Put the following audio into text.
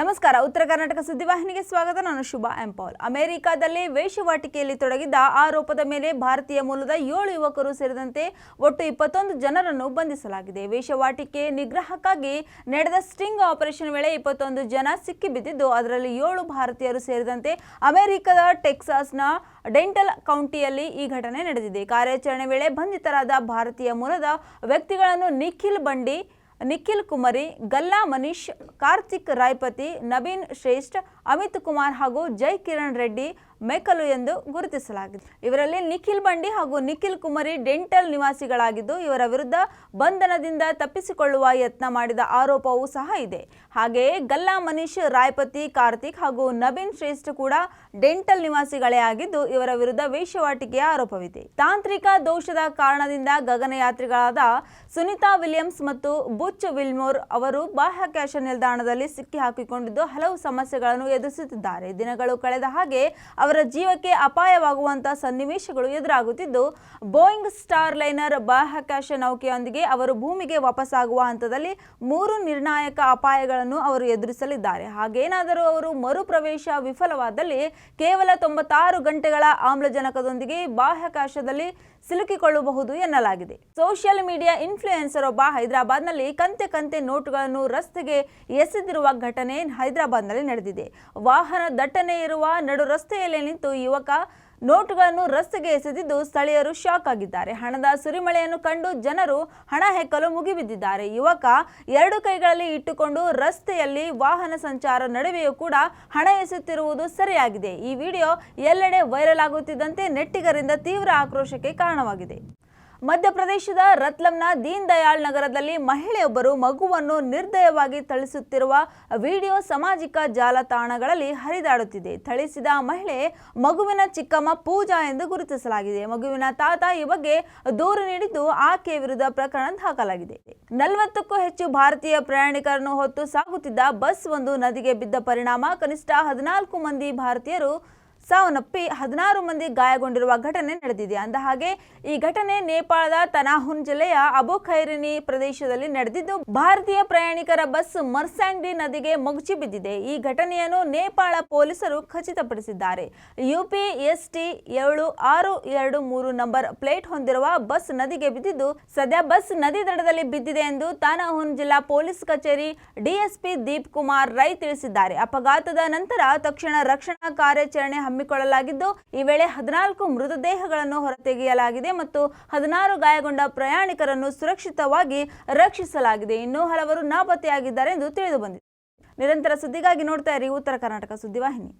ನಮಸ್ಕಾರ. ಉತ್ತರ ಕರ್ನಾಟಕ ಸುದ್ದಿವಾಹಿನಿಗೆ ಸ್ವಾಗತ. ನಾನು ಶುಭಾ ಎಂಪಾಲ್ ಅಮೆರಿಕಾದಲ್ಲಿ ವೇಷವಾಟಿಕೆಯಲ್ಲಿ ತೊಡಗಿದ್ದ ಆರೋಪದ ಮೇಲೆ ಭಾರತೀಯ ಮೂಲದ ಏಳು ಯುವಕರು ಸೇರಿದಂತೆ ಒಟ್ಟು ಇಪ್ಪತ್ತೊಂದು ಜನರನ್ನು ಬಂಧಿಸಲಾಗಿದೆ. ವೇಷವಾಟಿಕೆ ನಿಗ್ರಹಕ್ಕಾಗಿ ನಡೆದ ಸ್ಟಿಂಗ್ ಆಪರೇಷನ್ ವೇಳೆ ಇಪ್ಪತ್ತೊಂದು ಜನ ಸಿಕ್ಕಿಬಿದ್ದಿದ್ದು, ಅದರಲ್ಲಿ ಏಳು ಭಾರತೀಯರು ಸೇರಿದಂತೆ ಅಮೆರಿಕದ ಟೆಕ್ಸಾಸ್ನ ಡೆಂಟಲ್ ಕೌಂಟಿಯಲ್ಲಿ ಈ ಘಟನೆ ನಡೆದಿದೆ. ಕಾರ್ಯಾಚರಣೆ ವೇಳೆ ಬಂಧಿತರಾದ ಭಾರತೀಯ ಮೂಲದ ವ್ಯಕ್ತಿಗಳನ್ನು ನಿಖಿಲ್ ಬಂಡಿ ನಿಖಿಲ್ ಕುಮರಿ ಗಲ್ಲಾ ಮನೀಶ್ ಕಾರ್ತಿಕ್ ರಾಯ್ಪತಿ ನವೀನ್ ಶ್ರೇಷ್ಠ ಅಮಿತ್ ಕುಮಾರ್ ಹಾಗೂ ಜೈ ಕಿರಣ್ ರೆಡ್ಡಿ ಮೇಕಲು ಎಂದು ಗುರುತಿಸಲಾಗಿದೆ. ಇವರಲ್ಲಿ ನಿಖಿಲ್ ಬಂಡಿ ಹಾಗೂ ನಿಖಿಲ್ ಕುಮರಿ ಡೆಂಟಲ್ ನಿವಾಸಿಗಳಾಗಿದ್ದು, ಇವರ ವಿರುದ್ಧ ಬಂಧನದಿಂದ ತಪ್ಪಿಸಿಕೊಳ್ಳುವ ಯತ್ನ ಮಾಡಿದ ಆರೋಪವೂ ಸಹ ಇದೆ. ಹಾಗೆಯೇ ಗಲ್ಲಾ ಮನೀಶ್, ರಾಯ್ಪತಿ, ಕಾರ್ತಿಕ್ ಹಾಗೂ ನವೀನ್ ಶ್ರೇಷ್ಠ ಕೂಡ ಡೆಂಟಲ್ ನಿವಾಸಿಗಳೇ ಆಗಿದ್ದು, ಇವರ ವಿರುದ್ಧ ವೇಶ್ಯವಾಟಿಕೆಯ ಆರೋಪವಿದೆ. ತಾಂತ್ರಿಕ ದೋಷದ ಕಾರಣದಿಂದ ಗಗನಯಾತ್ರಿಗಳಾದ ಸುನಿತಾ ವಿಲಿಯಮ್ಸ್ ಮತ್ತು ಬುಚ್ ವಿಲ್ಮೋರ್ ಅವರು ಬಾಹ್ಯಾಕಾಶ ನಿಲ್ದಾಣದಲ್ಲಿ ಸಿಕ್ಕಿ ಹಾಕಿಕೊಂಡಿದ್ದು ಹಲವು ಸಮಸ್ಯೆಗಳನ್ನು ಎದುರಿಸುತ್ತಿದ್ದಾರೆ. ದಿನಗಳು ಕಳೆದ ಹಾಗೆ ಜೀವಕ್ಕೆ ಅಪಾಯವಾಗುವಂತಹ ಸನ್ನಿವೇಶಗಳು ಎದುರಾಗುತ್ತಿದ್ದು, ಬೋಯಿಂಗ್ ಸ್ಟಾರ್ ಲೈನರ್ ಬಾಹ್ಯಾಕಾಶ ನೌಕೆಯೊಂದಿಗೆ ಅವರು ಭೂಮಿಗೆ ವಾಪಸ್ಸಾಗುವ ಹಂತದಲ್ಲಿ ಮೂರು ನಿರ್ಣಾಯಕ ಅಪಾಯಗಳನ್ನು ಅವರು ಎದುರಿಸಲಿದ್ದಾರೆ. ಹಾಗೇನಾದರೂ ಅವರು ಮರುಪ್ರವೇಶ ವಿಫಲವಾದಲ್ಲಿ ಕೇವಲ ತೊಂಬತ್ತಾರು ಗಂಟೆಗಳ ಆಮ್ಲಜನಕದೊಂದಿಗೆ ಬಾಹ್ಯಾಕಾಶದಲ್ಲಿ ಸಿಲುಕಿಕೊಳ್ಳಬಹುದು ಎನ್ನಲಾಗಿದೆ. ಸೋಷಿಯಲ್ ಮೀಡಿಯಾ ಇನ್ಫ್ಲೂಯೆನ್ಸರ್ ಒಬ್ಬ ಹೈದರಾಬಾದ್ನಲ್ಲಿ ಕಂತೆ ಕಂತೆ ನೋಟುಗಳನ್ನು ರಸ್ತೆಗೆ ಎಸೆದಿರುವ ಘಟನೆ ಹೈದರಾಬಾದ್ನಲ್ಲಿ ನಡೆದಿದೆ. ವಾಹನ ದಟ್ಟಣೆ ಇರುವ ನಡು ರಸ್ತೆಯಲ್ಲಿ ನಿಂತು ಯುವಕ ನೋಟುಗಳನ್ನು ರಸ್ತೆಗೆ ಎಸೆದಿದ್ದು ಸ್ಥಳೀಯರು ಶಾಕ್ ಆಗಿದ್ದಾರೆ. ಹಣದ ಸುರಿಮಳೆಯನ್ನು ಕಂಡು ಜನರು ಹಣ ಹೆಕ್ಕಲು ಮುಗಿಬಿದ್ದಿದ್ದಾರೆ. ಯುವಕ ಎರಡು ಕೈಗಳಲ್ಲಿ ಇಟ್ಟುಕೊಂಡು ರಸ್ತೆಯಲ್ಲಿ ವಾಹನ ಸಂಚಾರ ನಡುವೆಯೂ ಕೂಡ ಹಣ ಎಸೆಯುತ್ತಿರುವುದು ಸರಿಯಾಗಿದೆ. ಈ ವಿಡಿಯೋ ಎಲ್ಲೆಡೆ ವೈರಲ್ ಆಗುತ್ತಿದ್ದಂತೆ ನೆಟ್ಟಿಗರಿಂದ ತೀವ್ರ ಆಕ್ರೋಶಕ್ಕೆ ಕಾರಣವಾಗಿದೆ. ಮಧ್ಯಪ್ರದೇಶದ ರತ್ಲಂನ ದೀನ್ ದಯಾಳ್ ನಗರದಲ್ಲಿ ಮಹಿಳೆಯೊಬ್ಬರು ಮಗುವನ್ನು ನಿರ್ದಯವಾಗಿ ಥಳಿಸುತ್ತಿರುವ ವಿಡಿಯೋ ಸಾಮಾಜಿಕ ಜಾಲತಾಣಗಳಲ್ಲಿ ಹರಿದಾಡುತ್ತಿದೆ. ಥಳಿಸಿದ ಮಹಿಳೆ ಮಗುವಿನ ಚಿಕ್ಕಮ್ಮ ಪೂಜಾ ಎಂದು ಗುರುತಿಸಲಾಗಿದೆ. ಮಗುವಿನ ತಾತ ಈ ಬಗ್ಗೆ ದೂರು ನೀಡಿದ್ದು ಆಕೆಯ ವಿರುದ್ಧ ಪ್ರಕರಣ ದಾಖಲಾಗಿದೆ. ನಲವತ್ತಕ್ಕೂ ಹೆಚ್ಚು ಭಾರತೀಯ ಪ್ರಯಾಣಿಕರನ್ನು ಹೊತ್ತು ಸಾಗುತ್ತಿದ್ದ ಬಸ್ ಒಂದು ನದಿಗೆ ಬಿದ್ದ ಪರಿಣಾಮ, ಕನಿಷ್ಠ ಹದಿನಾಲ್ಕು ಮಂದಿ ಭಾರತೀಯರು ಸಾವನ್ನಪ್ಪಿ ಹದಿನಾರು ಮಂದಿ ಗಾಯಗೊಂಡಿರುವ ಘಟನೆ ನಡೆದಿದೆ. ಅಂದ ಹಾಗೆ, ಈ ಘಟನೆ ನೇಪಾಳದ ತನಾಹುನ್ ಜಿಲ್ಲೆಯ ಅಬು ಖೈರಿನಿ ಪ್ರದೇಶದಲ್ಲಿ ನಡೆದಿದ್ದು, ಭಾರತೀಯ ಪ್ರಯಾಣಿಕರ ಬಸ್ ಮರ್ಸಾಂಗ್ಡಿ ನದಿಗೆ ಮಗುಚಿ ಬಿದ್ದಿದೆ. ಈ ಘಟನೆಯನ್ನು ನೇಪಾಳ ಪೊಲೀಸರು ಖಚಿತಪಡಿಸಿದ್ದಾರೆ. ಯುಪಿ ಎಸ್ಟಿ ಏಳು ಆರು ಎರಡು ಮೂರು ನಂಬರ್ ಪ್ಲೇಟ್ ಹೊಂದಿರುವ ಬಸ್ ನದಿಗೆ ಬಿದ್ದಿದ್ದು, ಸದ್ಯ ಬಸ್ ನದಿ ದಡದಲ್ಲಿ ಬಿದ್ದಿದೆ ಎಂದು ತಾನಾಹುನ್ ಜಿಲ್ಲಾ ಪೊಲೀಸ್ ಕಚೇರಿ ಡಿಎಸ್ಪಿ ದೀಪ್ ಕುಮಾರ್ ರೈ ತಿಳಿಸಿದ್ದಾರೆ. ಅಪಘಾತದ ನಂತರ ತಕ್ಷಣ ರಕ್ಷಣಾ ಕಾರ್ಯಾಚರಣೆ ಹಮ್ಮಿಕೊಳ್ಳಲಾಗಿದ್ದು, ಈ ವೇಳೆ ಹದಿನಾಲ್ಕು ಮೃತದೇಹಗಳನ್ನು ಹೊರತೆಗೆಯಲಾಗಿದೆ ಮತ್ತು ಹದಿನಾರು ಗಾಯಗೊಂಡ ಪ್ರಯಾಣಿಕರನ್ನು ಸುರಕ್ಷಿತವಾಗಿ ರಕ್ಷಿಸಲಾಗಿದೆ. ಇನ್ನೂ ಹಲವರು ನಾಪತ್ತೆಯಾಗಿದ್ದಾರೆ ಎಂದು ತಿಳಿದು ಬಂದಿದೆ ನಿರಂತರ ಸುದ್ದಿಗಾಗಿ ನೋಡ್ತಾ ಇರಿ, ಉತ್ತರ ಕರ್ನಾಟಕ ಸುದ್ದಿವಾಹಿನಿ.